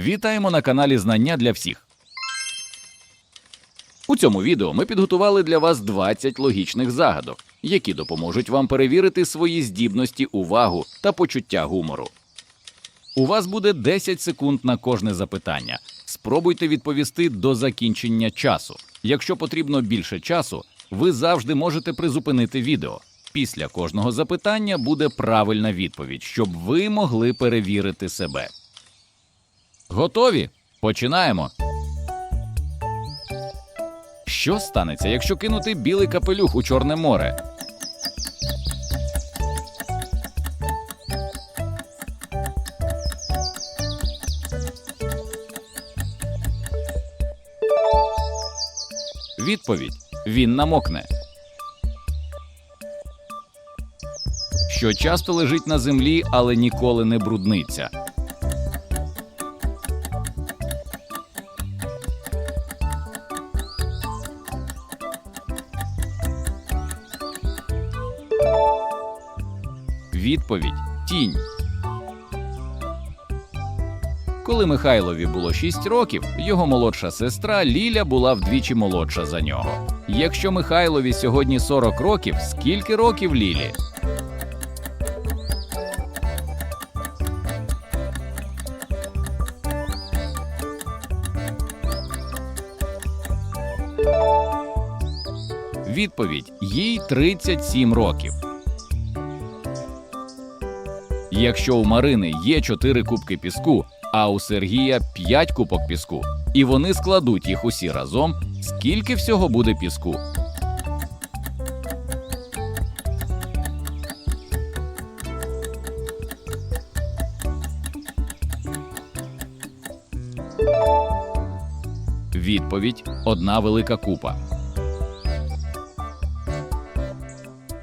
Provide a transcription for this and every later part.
Вітаємо на каналі Знання для всіх. У цьому відео ми підготували для вас 20 логічних загадок, які допоможуть вам перевірити свої здібності, увагу та почуття гумору. У вас буде 10 секунд на кожне запитання. Спробуйте відповісти до закінчення часу. Якщо потрібно більше часу, ви завжди можете призупинити відео. Після кожного запитання буде правильна відповідь, щоб ви могли перевірити себе. Готові? Починаємо. Що станеться, якщо кинути білий капелюх у Чорне море? Відповідь: він намокне. Що часто лежить на землі, але ніколи не брудниться. Відповідь тінь. Коли Михайлові було 6 років, його молодша сестра Ліля була вдвічі молодша за нього. Якщо Михайлові сьогодні 40 років, скільки років Лілі? Відповідь їй 37 років. Якщо у Марини є 4 кубки піску, а у Сергія 5 кубок піску, і вони складуть їх усі разом, скільки всього буде піску? Відповідь одна велика купа.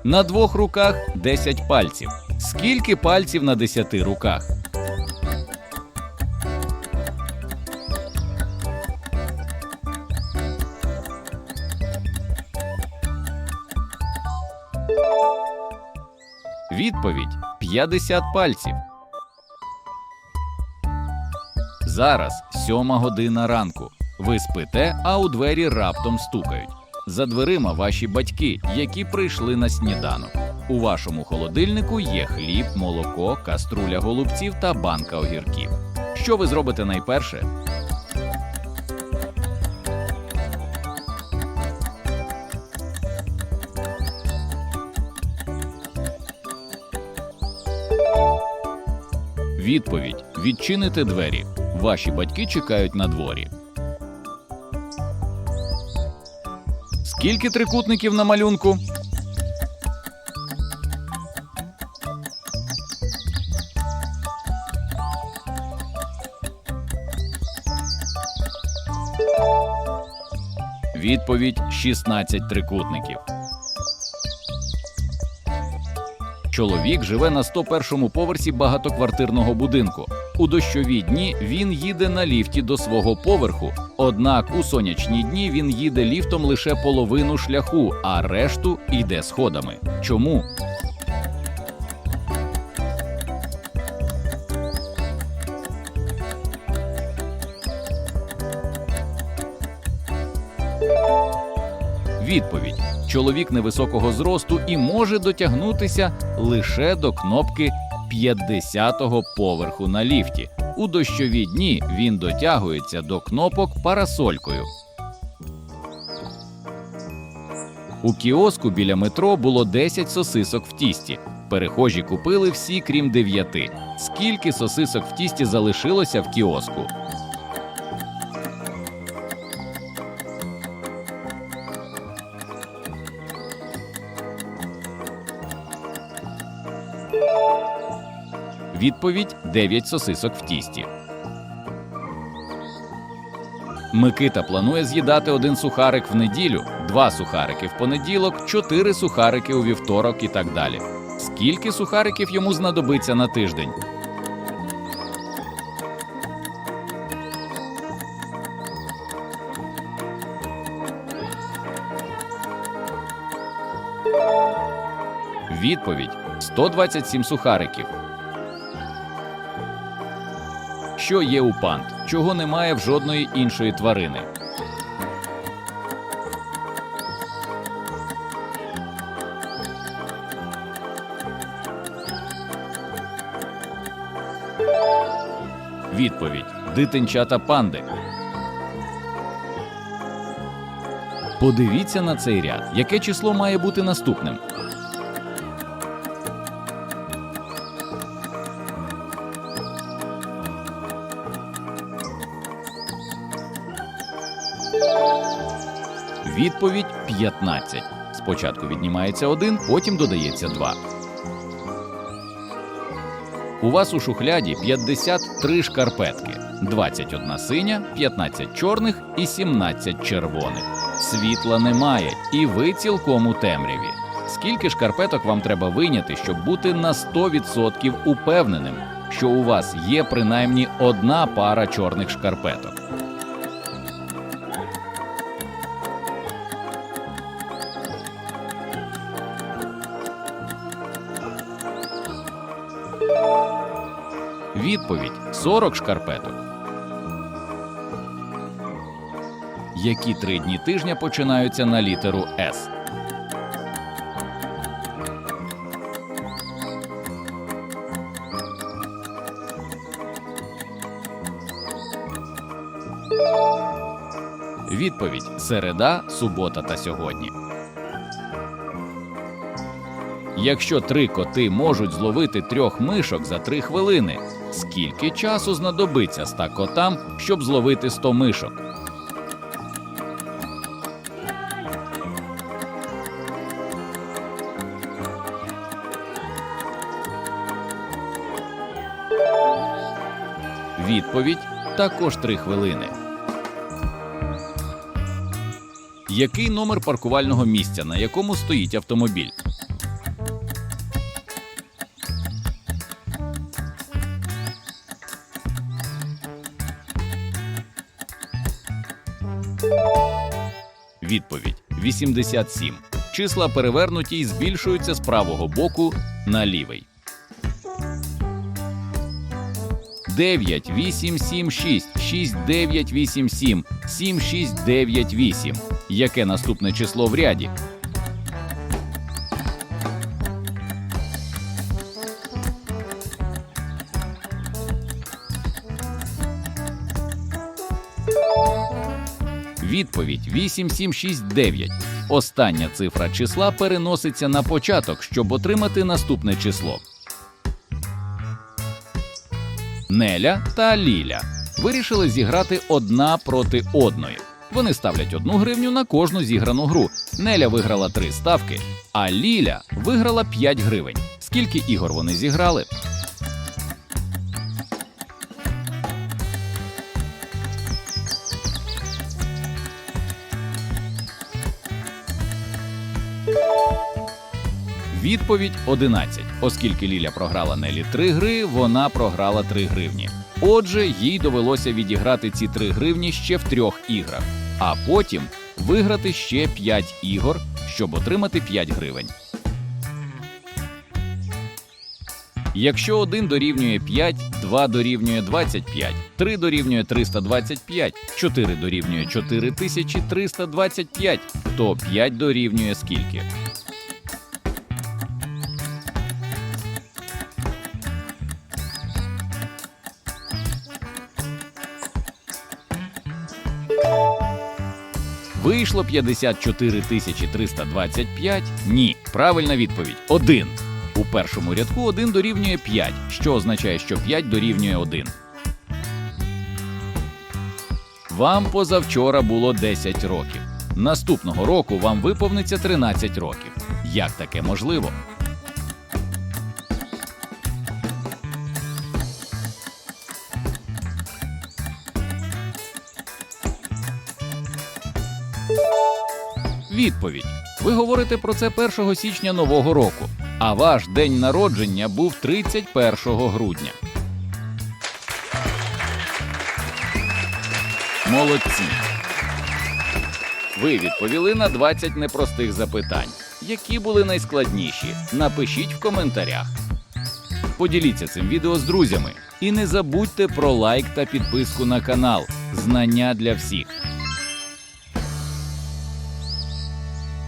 На двох руках 10 пальців. Скільки пальців на 10 руках? Відповідь 50 пальців. Зараз сьома година ранку. Ви спите, а у двері раптом стукають. За дверима ваші батьки, які прийшли на сніданок. У вашому холодильнику є хліб, молоко, каструля голубців та банка огірків. Що ви зробите найперше? Відповідь: відчините двері. Ваші батьки чекають на дворі. Скільки трикутників на малюнку? Відповідь 16 трикутників. Чоловік живе на 101-му поверсі багатоквартирного будинку. У дощові дні він їде на ліфті до свого поверху. Однак у сонячні дні він їде ліфтом лише половину шляху, а решту йде сходами. Чому? Відповідь: чоловік невисокого зросту і може дотягнутися лише до кнопки 50-го поверху на ліфті. У дощові дні він дотягується до кнопок парасолькою. У кіоску біля метро було 10 сосисок в тісті. Перехожі купили всі, крім 9. Скільки сосисок в тісті залишилося в кіоску? Відповідь 9 сосисок в тісті. Микита планує з'їдати один сухарик в неділю, два сухарики в понеділок, чотири сухарики у вівторок і так далі. Скільки сухариків йому знадобиться на тиждень? Відповідь 127 сухариків. Що є у панд? чого немає в жодної іншої тварини. Відповідь дитинчата панди. Подивіться на цей ряд. Яке число має бути наступним? Відповідь 15. Спочатку віднімається 1, потім додається 2. У вас у шухляді 53 шкарпетки, 21 синя, 15 чорних і 17 червоних. Світла немає, і ви цілком у темряві. Скільки шкарпеток вам треба вийняти, щоб бути на 100% упевненим, що у вас є принаймні одна пара чорних шкарпеток? Відповідь 40 шкарпеток. Які три дні тижня починаються на літеру С? Відповідь середа, субота та сьогодні. Якщо три коти можуть зловити трьох мишок за три хвилини, скільки часу знадобиться ста котам, щоб зловити сто мишок? Відповідь також три хвилини. Який номер паркувального місця, на якому стоїть автомобіль? Відповідь 87. Числа перевернуті і збільшуються з правого боку на лівий. 9, 8, 7, 6, 6, 9, 8, 7, 7, 6, 9, 8. Яке наступне число в ряді? Відповідь 8769. Остання цифра числа переноситься на початок, щоб отримати наступне число. Неля та Ліля вирішили зіграти одна проти одної. Вони ставлять одну гривню на кожну зіграну гру. Неля виграла три ставки, а Ліля виграла 5 гривень. Скільки ігор вони зіграли? Відповідь 11. Оскільки Ліля програла Нелі 3 гри, вона програла 3 гривні. Отже, їй довелося відіграти ці 3 гривні ще в трьох іграх, а потім виграти ще 5 ігор, щоб отримати 5 гривень. Якщо 1 дорівнює 5, 2 дорівнює 25, 3 дорівнює 325, 4 дорівнює 4325, то 5 дорівнює скільки? Вийшло 54 325? Ні. Правильна відповідь 1. У першому рядку 1 дорівнює 5, що означає, що 5 дорівнює 1. Вам позавчора було 10 років. Наступного року вам виповниться 13 років. Як таке можливо? Відповідь: ви говорите про це 1 січня нового року, а ваш день народження був 31 грудня. Молодці. Ви відповіли на 20 непростих запитань. Які були найскладніші? Напишіть в коментарях. Поділіться цим відео з друзями і не забудьте про лайк та підписку на канал. Знання для всіх.